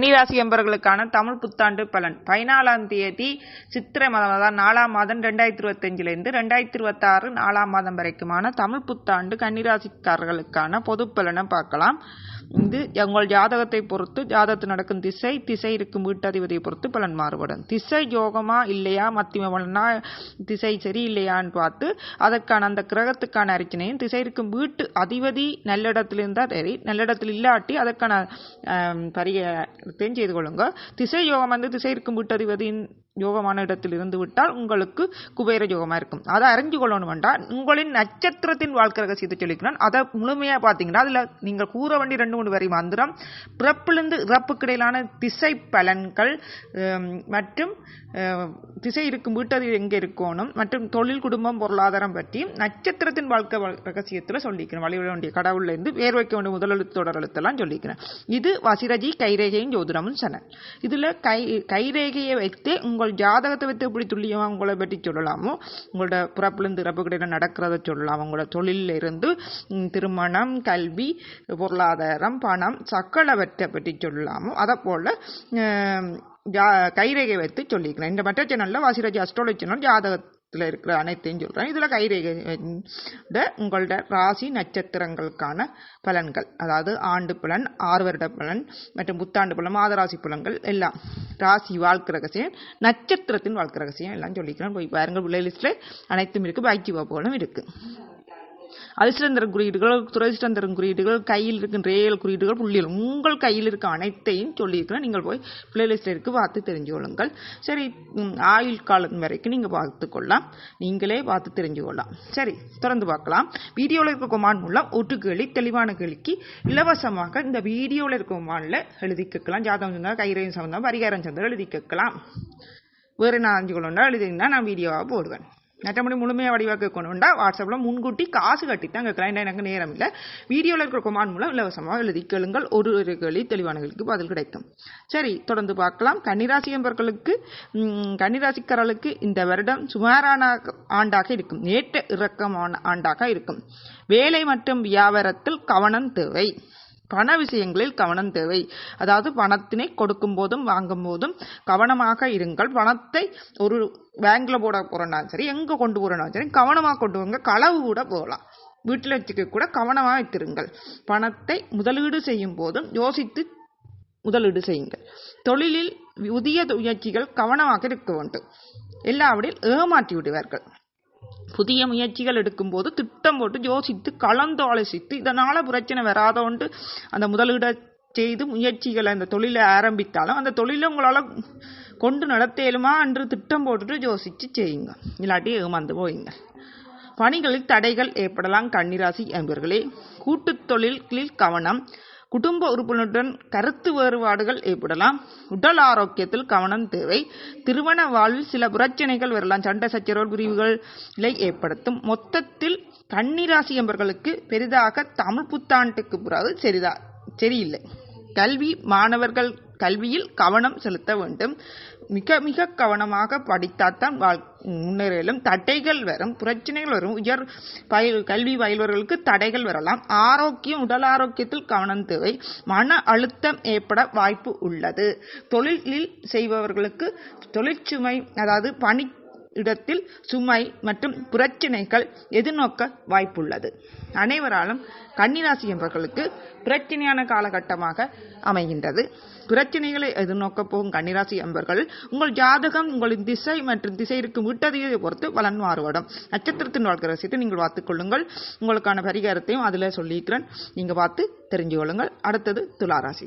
கன்னிராசி என்பவர்களுக்கான தமிழ் புத்தாண்டு பலன். பதினாலாம் தேதி சித்திரை மாதம் அதாவது நாலாம் மாதம் ரெண்டாயிரத்தி இருபத்தஞ்சிலிருந்து ரெண்டாயிரத்தி இருபத்தாறு நாலாம் மாதம் வரைக்குமான தமிழ் புத்தாண்டு கன்னிராசிக்காரர்களுக்கான பொது பலனை பார்க்கலாம். இது உங்கள் ஜாதகத்தை பொறுத்து ஜாதகத்தில் நடக்கும் திசை திசை இருக்கும் வீட்டதிபதியை பொறுத்து பலன் மாறுபடும். திசை யோகமா இல்லையா மத்திய பலனா திசை சரி இல்லையான்னு பார்த்து அதற்கான அந்த கிரகத்துக்கான அரிச்சனையும் திசை இருக்கும் வீட்டு அதிபதி நல்லிடத்தில் இருந்தால் சரி நல்லிடத்தில் இல்லாட்டி அதற்கான பரிய செய்து கொள்ளுங்க திசை யோகம் வந்து திசை இருக்கும் விட்டறிவதின் யோகமான இடத்தில் இருந்து விட்டால் உங்களுக்கு குபேர யோகமாக இருக்கும். அதை அறிஞ்சு கொள்ளணும் வேண்டாம் உங்களின் நட்சத்திரத்தின் வாழ்க்கை ரகசியத்தை சொல்லிக்கிறேன் அதை முழுமையாக பார்த்தீங்கன்னா அதில் நீங்கள் கூற வேண்டிய ரெண்டு மூணு வரி மந்திரம் பிறப்பிலிருந்து இறப்புக்கு இடையிலான திசை பலன்கள் மற்றும் திசை இருக்கும் வீட்டது எங்கே இருக்கணும் மற்றும் தொழில் குடும்பம் பொருளாதாரம் பற்றி நட்சத்திரத்தின் வாழ்க்கை ரகசியத்தில் சொல்லிக்கிறேன் வழிவிட வேண்டிய கடவுள்லேருந்து வேர் வைக்க வேண்டிய முதலெழுத்து தொடர் எழுத்தெல்லாம் சொல்லிக்கிறேன் இது வசிரஜி கைரேகையும் ஜோதிடமும் சனல் இதில் கை கைரேகையை வைத்து உங்கள் ஜாதகத்தை வைத்து எப்படி துல்லியமாக உங்களை பற்றி சொல்லலாமோ உங்களோட பிறப்பிலிருந்து இறப்புக்கிடையில் நடக்கிறத சொல்லலாம். உங்களோட தொழிலில் இருந்து திருமணம் கல்வி பொருளாதாரம் பணம் சக்களவற்றை பற்றி சொல்லலாமோ. அதை போல் ஜா கைரேகை வைத்து சொல்லிக்கிறேன். இந்த மற்ற சேனலில் வாசிராஜ் அஸ்ட்ராலஜி சேனல் ஜாதகத்தில் இருக்கிற அனைத்தையும் சொல்கிறேன் இதில் கைரேகை உங்களோட ராசி நட்சத்திரங்களுக்கான பலன்கள். அதாவது ஆண்டு பலன் ஆறு வருட பலன் மற்றும் புத்தாண்டு பலன் மாதராசி பலன்கள் எல்லாம். ராசி வாழ்க்கை ரகசியம் நட்சத்திரத்தின் வாழ்க்கை ரகசியம் எல்லாம் சொல்லிக்கிறேன் போய் பாருங்கள் பிளேலிஸ்ட்டில் அனைத்தும் இருக்குது பைக்கி வகுப்புகளும் இருக்குது அதிர்ஷ்டம் குறியீடுகள் துரதிர்ஷ்டம் குறியீடுகள் கையில் இருக்கின்ற ஏழு குறியீடுகள் புள்ளிகள். உங்கள் கையில் இருக்க அனைத்தையும் சொல்லியிருக்கிறேன். நீங்கள் போய் பிளேலிஸ்டில் இருக்கு பார்த்து தெரிஞ்சு கொள்ளுங்கள் சரி ஆயுள் காலம் வரைக்கும் நீங்கள் பார்த்து கொள்ளலாம் நீங்களே பார்த்து தெரிஞ்சு கொள்ளலாம் சரி தொடர்ந்து பார்க்கலாம். வீடியோவில் இருக்க கொமான் மூலம் ஒட்டு கேள்வி தெளிவான கேள்விக்கு இலவசமாக இந்த வீடியோவில் இருக்க கொமானில் எழுதி கேட்கலாம். ஜாதகம் சொன்னால் கைரையும் சம்பந்தம் பரிகாரம் சந்தம் எழுதி கேட்கலாம். வேறு நான் அஞ்சு கொள்ளா எழுதினா நான் வீடியோவாக போடுவேன். மற்றபடி முழுமையாக வடிவாக்க கேட்கணுண்டா வாட்ஸ்அப்பில் முன்கூட்டி காசு கட்டி தான் கிளைண்ட் எனக்கு நேரம் இல்லை? வீடியோவில் இருக்கிற கொமான் மூலம் இலவசமாக எழுதி கேளுங்கள். ஒரு ஒரு கேள்வி தெளிவானவர்களுக்கு பதில் கிடைக்கும். சரி தொடர்ந்து பார்க்கலாம். கன்னிராசி என்பவர்களுக்கு கன்னிராசிக்காரர்களுக்கு இந்த வருடம் சுமாரான ஆண்டாக இருக்கும். ஏற்ற இறக்கமான ஆண்டாக இருக்கும். வேலை மற்றும் வியாபாரத்தில் கவனம் தேவை. பண விஷயங்களில் கவனம் தேவை. அதாவது பணத்தினை கொடுக்கும் போதும் வாங்கும் போதும் கவனமாக இருங்கள். பணத்தை ஒரு பேங்க்ல போட போகிறனாலும் சரி எங்க கொண்டு போறோம்னாலும் சரி கவனமாக கொண்டு வாங்க. களவு கூட போகலாம். வீட்டில் வச்சுக்க கூட கவனமாக வைத்திருங்கள். பணத்தை முதலீடு செய்யும் போதும் யோசித்து முதலீடு செய்யுங்கள். தொழிலில் புதிய முயற்சிகள் கவனமாக இருக்க வேண்டும். எல்லாவற்றில் ஏமாற்றி விடுவார்கள். புதிய முயற்சிகள் எடுக்கும்போது திட்டம் போட்டு யோசித்து கலந்து ஆலோசித்து இதனால் பிரச்சனை வராதோண்டு அந்த முதலீடை செய்து முயற்சிகளை அந்த தொழிலை ஆரம்பித்தாலும் அந்த தொழிலை உங்களால் கொண்டு நடத்தேலுமா என்று திட்டம் போட்டுட்டு யோசித்து செய்யுங்க. இல்லாட்டி ஏமாந்து போயிங்க. பணிகளில் தடைகள் ஏற்படலாம். கன்னிராசி என்பவர்களே கூட்டுத் தொழில்களில் கவனம் குடும்ப உறுப்பினருடன் கருத்து வேறுபாடுகள் ஏற்படலாம். உடல் ஆரோக்கியத்தில் கவனம் தேவை. திருமண வாழ்வில் சில பிரச்சனைகள் வரலாம். சண்டை சச்சரவு பிரிவுகளை ஏற்படுத்தும். மொத்தத்தில் கன்னிராசி என்பவர்களுக்கு பெரிதாக தமிழ் புத்தாண்டுக்கு பிறகு சரிதா சரியில்லை. கல்வி மாணவர்கள் கல்வியில் கவனம் செலுத்த வேண்டும். மிக மிக கவனமாக படித்தாத்தான் வாழ் முன்னேறலும் தடைகள் வரும் பிரச்சனைகள் வரும். உயர் பயில் கல்வி பயில்வர்களுக்கு தடைகள் வரலாம். ஆரோக்கியம் உடல் ஆரோக்கியத்தில் கவனம் தேவை. மன அழுத்தம் ஏற்பட வாய்ப்பு உள்ளது. தொழிலில் செய்பவர்களுக்கு தொழிற்சுமை அதாவது பணி இடத்தில் சுமை மற்றும் பிரச்சனைகள் எதிர்நோக்க வாய்ப்புள்ளது. அனைவராலும் கன்னிராசி என்பவர்களுக்கு பிரச்சனையான காலகட்டமாக அமைகின்றது. பிரச்சனைகளை எதிர்நோக்க போகும் கன்னிராசி என்பர்கள் உங்கள் ஜாதகம் உங்களின் திசை மற்றும் திசை இருக்கும் விட்டதையை பொறுத்து பலன் மாறுபடும். நட்சத்திரத்தின் வாழ்க்கை ரசித்து நீங்கள் பார்த்துக் கொள்ளுங்கள். உங்களுக்கான பரிகாரத்தையும் அதில் சொல்லியிருக்கிறேன். நீங்கள் பார்த்து தெரிஞ்சு கொள்ளுங்கள் அடுத்தது துளாராசி.